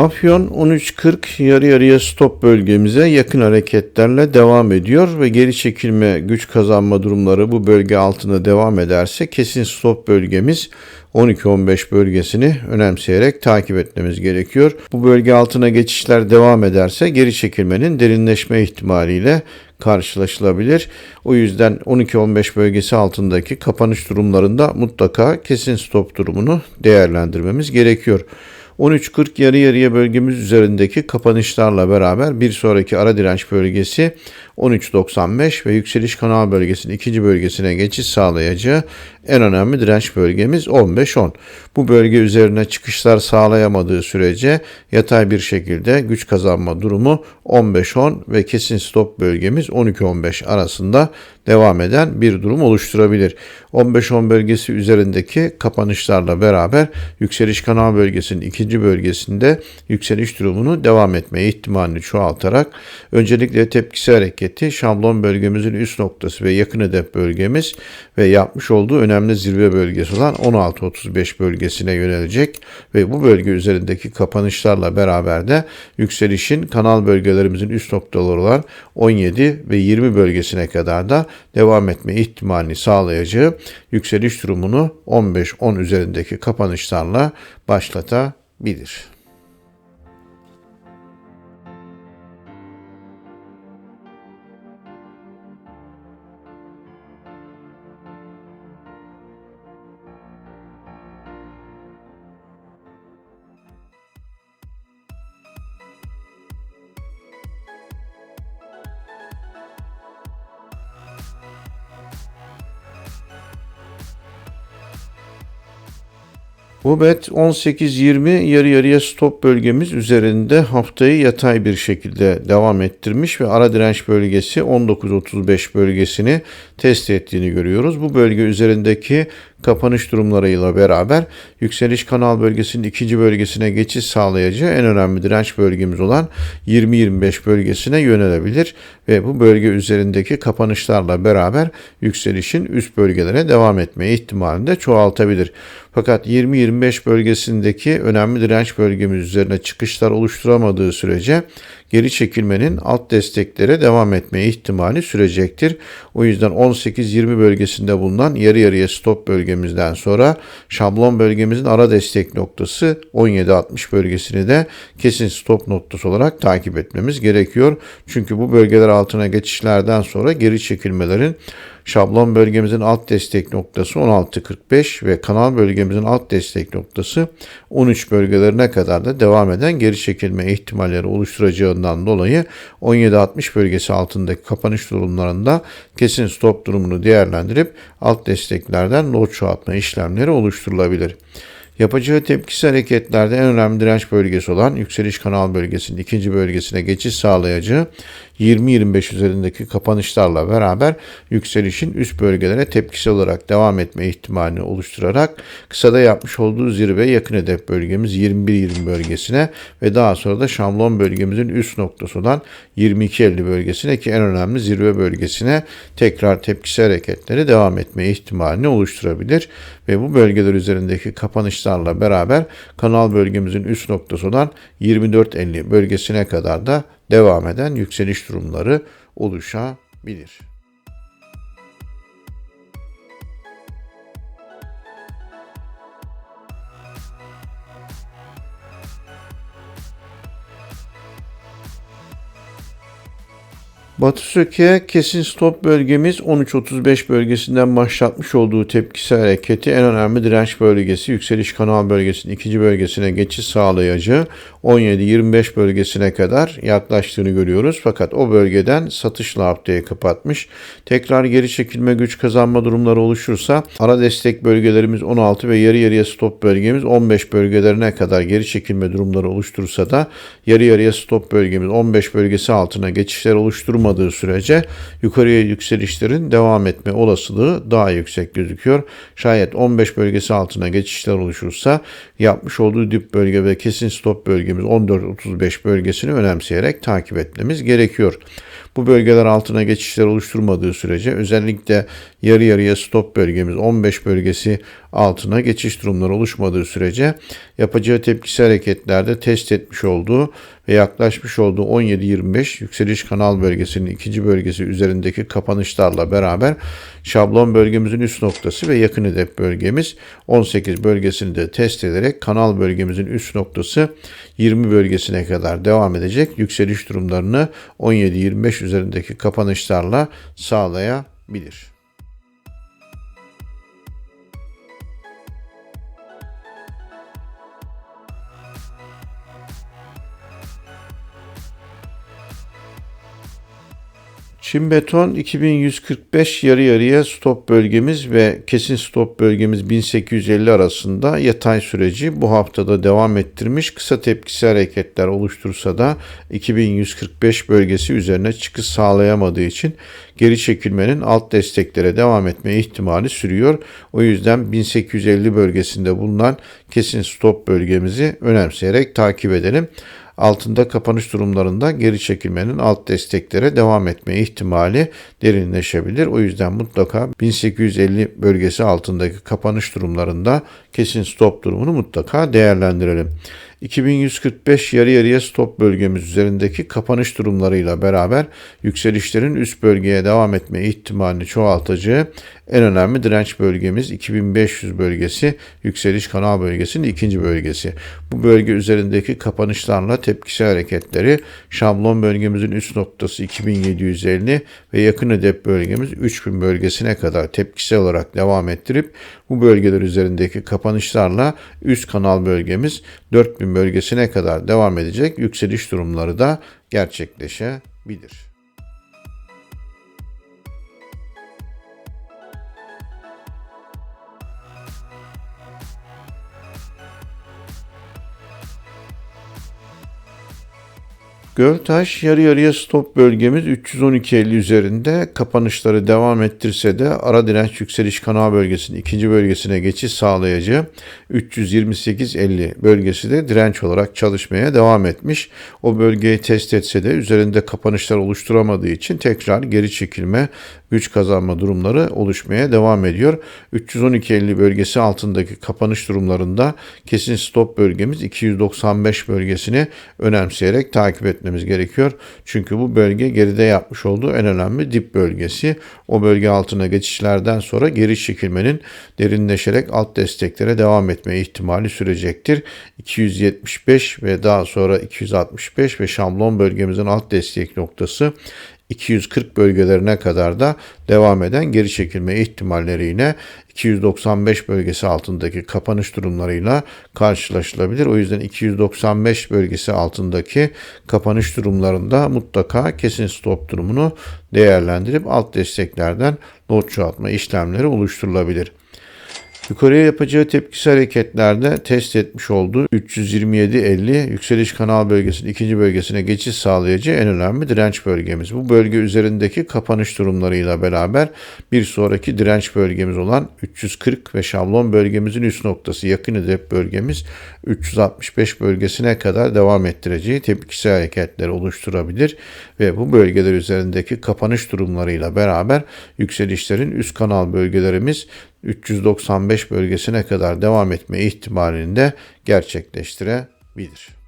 Afyon 13.40 yarı yarıya stop bölgemize yakın hareketlerle devam ediyor ve geri çekilme güç kazanma durumları bu bölge altında devam ederse kesin stop bölgemiz 12-15 bölgesini önemseyerek takip etmemiz gerekiyor. Bu bölge altına geçişler devam ederse geri çekilmenin derinleşme ihtimaliyle karşılaşılabilir. O yüzden 12-15 bölgesi altındaki kapanış durumlarında mutlaka kesin stop durumunu değerlendirmemiz gerekiyor. 13.40 yarı yarıya bölgemiz üzerindeki kapanışlarla beraber bir sonraki ara direnç bölgesi 13.95 ve yükseliş kanal bölgesinin ikinci bölgesine geçiş sağlayacağı en önemli direnç bölgemiz 15.10. Bu bölge üzerine çıkışlar sağlayamadığı sürece yatay bir şekilde güç kazanma durumu 15.10 ve kesin stop bölgemiz 12.15 arasında devam eden bir durum oluşturabilir. 15-10 bölgesi üzerindeki kapanışlarla beraber yükseliş kanal bölgesinin ikinci bölgesinde yükseliş durumunu devam etmeye ihtimalini çoğaltarak öncelikle tepkisi hareketi şablon bölgemizin üst noktası ve yakın hedef bölgemiz ve yapmış olduğu önemli zirve bölgesi olan 16-35 bölgesine yönelecek ve bu bölge üzerindeki kapanışlarla beraber de yükselişin kanal bölgelerimizin üst noktaları olan 17 ve 20 bölgesine kadar da devam etme ihtimalini sağlayacağı yükseliş durumunu 15-10 üzerindeki kapanışlarla başlatabilir. Bu bet 18-20 yarı yarıya stop bölgemiz üzerinde haftayı yatay bir şekilde devam ettirmiş ve ara direnç bölgesi 19-35 bölgesini test ettiğini görüyoruz. Bu bölge üzerindeki kapanış durumlarıyla beraber yükseliş kanal bölgesinin ikinci bölgesine geçiş sağlayacağı en önemli direnç bölgemiz olan 20-25 bölgesine yönelebilir ve bu bölge üzerindeki kapanışlarla beraber yükselişin üst bölgelere devam etme ihtimalini de çoğaltabilir. Fakat 20-25 bölgesindeki önemli direnç bölgemiz üzerine çıkışlar oluşturamadığı sürece geri çekilmenin alt desteklere devam etme ihtimali sürecektir. O yüzden 18-20 bölgesinde bulunan yarı yarıya stop bölgemizden sonra şablon bölgemizin ara destek noktası 17-60 bölgesini de kesin stop noktası olarak takip etmemiz gerekiyor. Çünkü bu bölgeler altına geçişlerden sonra geri çekilmelerin Şablon bölgemizin alt destek noktası 16.45 ve kanal bölgemizin alt destek noktası 13 bölgelerine kadar da devam eden geri çekilme ihtimalleri oluşturacağından dolayı 17.60 bölgesi altındaki kapanış durumlarında kesin stop durumunu değerlendirip alt desteklerden lot çoğaltma işlemleri oluşturulabilir. Yapacağı tepkisi hareketlerde en önemli direnç bölgesi olan yükseliş kanal bölgesinin ikinci bölgesine geçiş sağlayacağı 20-25 üzerindeki kapanışlarla beraber yükselişin üst bölgelere tepkisi olarak devam etme ihtimalini oluşturarak kısada yapmış olduğu zirve yakın hedef bölgemiz 21-20 bölgesine ve daha sonra da şamlon bölgemizin üst noktası olan 22-50 bölgesine ki en önemli zirve bölgesine tekrar tepkisi hareketleri devam etme ihtimalini oluşturabilir. Ve bu bölgeler üzerindeki kapanışlarla beraber kanal bölgemizin üst noktası olan 24-50 bölgesine kadar da devam eden yükseliş durumları oluşabilir. Batı Söke kesin stop bölgemiz 13.35 bölgesinden başlatmış olduğu tepkisi hareketi en önemli direnç bölgesi yükseliş kanal bölgesinin ikinci bölgesine geçiş sağlayacağı 17-25 bölgesine kadar yaklaştığını görüyoruz. Fakat o bölgeden satışla haftayı kapatmış. Tekrar geri çekilme güç kazanma durumları oluşursa ara destek bölgelerimiz 16 ve yarı yarıya stop bölgemiz 15 bölgelerine kadar geri çekilme durumları oluşturursa da yarı yarıya stop bölgemiz 15 bölgesi altına geçişler oluşturma olmadığı sürece yukarıya yükselişlerin devam etme olasılığı daha yüksek gözüküyor. Şayet 15 bölgesi altına geçişler oluşursa yapmış olduğu dip bölge ve kesin stop bölgemiz 14-35 bölgesini önemseyerek takip etmemiz gerekiyor. Bu bölgeler altına geçişler oluşturmadığı sürece özellikle yarı yarıya stop bölgemiz 15 bölgesi altına geçiş durumları oluşmadığı sürece yapacağı tepkisi hareketlerde test etmiş olduğu ve yaklaşmış olduğu 17-25 yükseliş kanal bölgesinin ikinci bölgesi üzerindeki kapanışlarla beraber şablon bölgemizin üst noktası ve yakın hedef bölgemiz 18 bölgesini de test ederek kanal bölgemizin üst noktası 20 bölgesine kadar devam edecek yükseliş durumlarını 17-25 üzerindeki kapanışlarla sağlayabilir. Çin beton 2145 yarı yarıya stop bölgemiz ve kesin stop bölgemiz 1850 arasında yatay süreci bu haftada devam ettirmiş. Kısa tepkisi hareketler oluştursa da 2145 bölgesi üzerine çıkış sağlayamadığı için geri çekilmenin alt desteklere devam etme ihtimali sürüyor. O yüzden 1850 bölgesinde bulunan kesin stop bölgemizi önemseyerek takip edelim altında kapanış durumlarında geri çekilmenin alt desteklere devam etme ihtimali derinleşebilir. O yüzden mutlaka 1850 bölgesi altındaki kapanış durumlarında kesin stop durumunu mutlaka değerlendirelim. 2145 yarı yarıya stop bölgemiz üzerindeki kapanış durumlarıyla beraber yükselişlerin üst bölgeye devam etme ihtimalini çoğaltacağı en önemli direnç bölgemiz 2500 bölgesi, yükseliş kanal bölgesinin ikinci bölgesi. Bu bölge üzerindeki kapanışlarla tepkisi hareketleri şablon bölgemizin üst noktası 2750 ve yakın hedef bölgemiz 3000 bölgesine kadar tepkisel olarak devam ettirip bu bölgeler üzerindeki kapanışlarla üst kanal bölgemiz 4000 bölgesine kadar devam edecek yükseliş durumları da gerçekleşebilir. Göltaş yarı yarıya stop bölgemiz 312.50 üzerinde kapanışları devam ettirse de ara direnç yükseliş kanal bölgesinin ikinci bölgesine geçiş sağlayacağı 328.50 bölgesi de direnç olarak çalışmaya devam etmiş. O bölgeyi test etse de üzerinde kapanışlar oluşturamadığı için tekrar geri çekilme güç kazanma durumları oluşmaya devam ediyor. 312.50 bölgesi altındaki kapanış durumlarında kesin stop bölgemiz 295 bölgesini önemseyerek takip etmemiz gerekiyor. Çünkü bu bölge geride yapmış olduğu en önemli dip bölgesi. O bölge altına geçişlerden sonra geri çekilmenin derinleşerek alt desteklere devam etme ihtimali sürecektir. 275 ve daha sonra 265 ve şablon bölgemizin alt destek noktası 240 bölgelerine kadar da devam eden geri çekilme ihtimalleriyle 295 bölgesi altındaki kapanış durumlarıyla karşılaşılabilir. O yüzden 295 bölgesi altındaki kapanış durumlarında mutlaka kesin stop durumunu değerlendirip alt desteklerden not çoğaltma işlemleri oluşturulabilir. Yukarıya yapacağı tepkisi hareketlerde test etmiş olduğu 327-50 yükseliş kanal bölgesinin ikinci bölgesine geçiş sağlayacağı en önemli direnç bölgemiz. Bu bölge üzerindeki kapanış durumlarıyla beraber bir sonraki direnç bölgemiz olan 340 ve şablon bölgemizin üst noktası yakın hedef bölgemiz 365 bölgesine kadar devam ettireceği tepkisi hareketleri oluşturabilir ve bu bölgeler üzerindeki kapanış durumlarıyla beraber yükselişlerin üst kanal bölgelerimiz 395 bölgesine kadar devam etme ihtimalini de gerçekleştirebilir.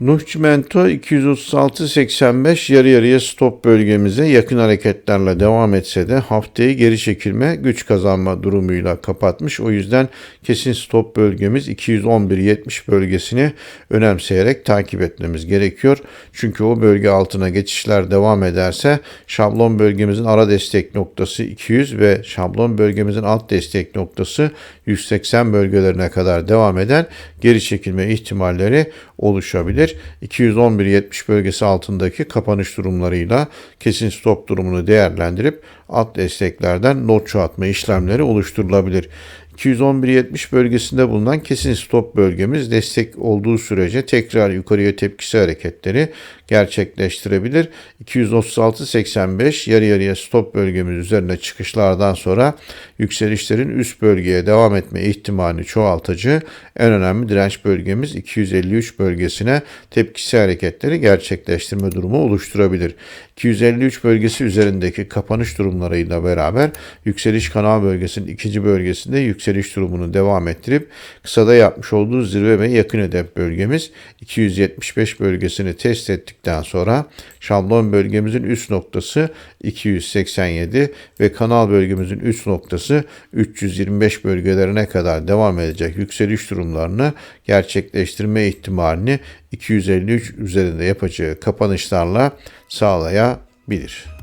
Nuh Cimento 236.85 yarı yarıya stop bölgemize yakın hareketlerle devam etse de haftayı geri çekilme güç kazanma durumuyla kapatmış. O yüzden kesin stop bölgemiz 211.70 bölgesini önemseyerek takip etmemiz gerekiyor. Çünkü o bölge altına geçişler devam ederse şablon bölgemizin ara destek noktası 200 ve şablon bölgemizin alt destek noktası 180 bölgelerine kadar devam eden geri çekilme ihtimalleri oluşabilir. 211.70 bölgesi altındaki kapanış durumlarıyla kesin stop durumunu değerlendirip alt desteklerden not çoğaltma işlemleri oluşturulabilir. 211.70 bölgesinde bulunan kesin stop bölgemiz destek olduğu sürece tekrar yukarıya tepkisi hareketleri gerçekleştirebilir. 236.85 yarı yarıya stop bölgemiz üzerine çıkışlardan sonra yükselişlerin üst bölgeye devam etme ihtimalini çoğaltıcı en önemli direnç bölgemiz 253 bölgesine tepkisi hareketleri gerçekleştirme durumu oluşturabilir. 253 bölgesi üzerindeki kapanış durumlarıyla beraber yükseliş kanal bölgesinin ikinci bölgesinde yükseliş durumunu devam ettirip kısada yapmış olduğu zirve ve yakın hedef bölgemiz 275 bölgesini test ettikten sonra şablon bölgemizin üst noktası 287 ve kanal bölgemizin üst noktası 325 bölgelerine kadar devam edecek yükseliş durumlarını gerçekleştirme ihtimalini 253 üzerinde yapacağı kapanışlarla sağlayabilir.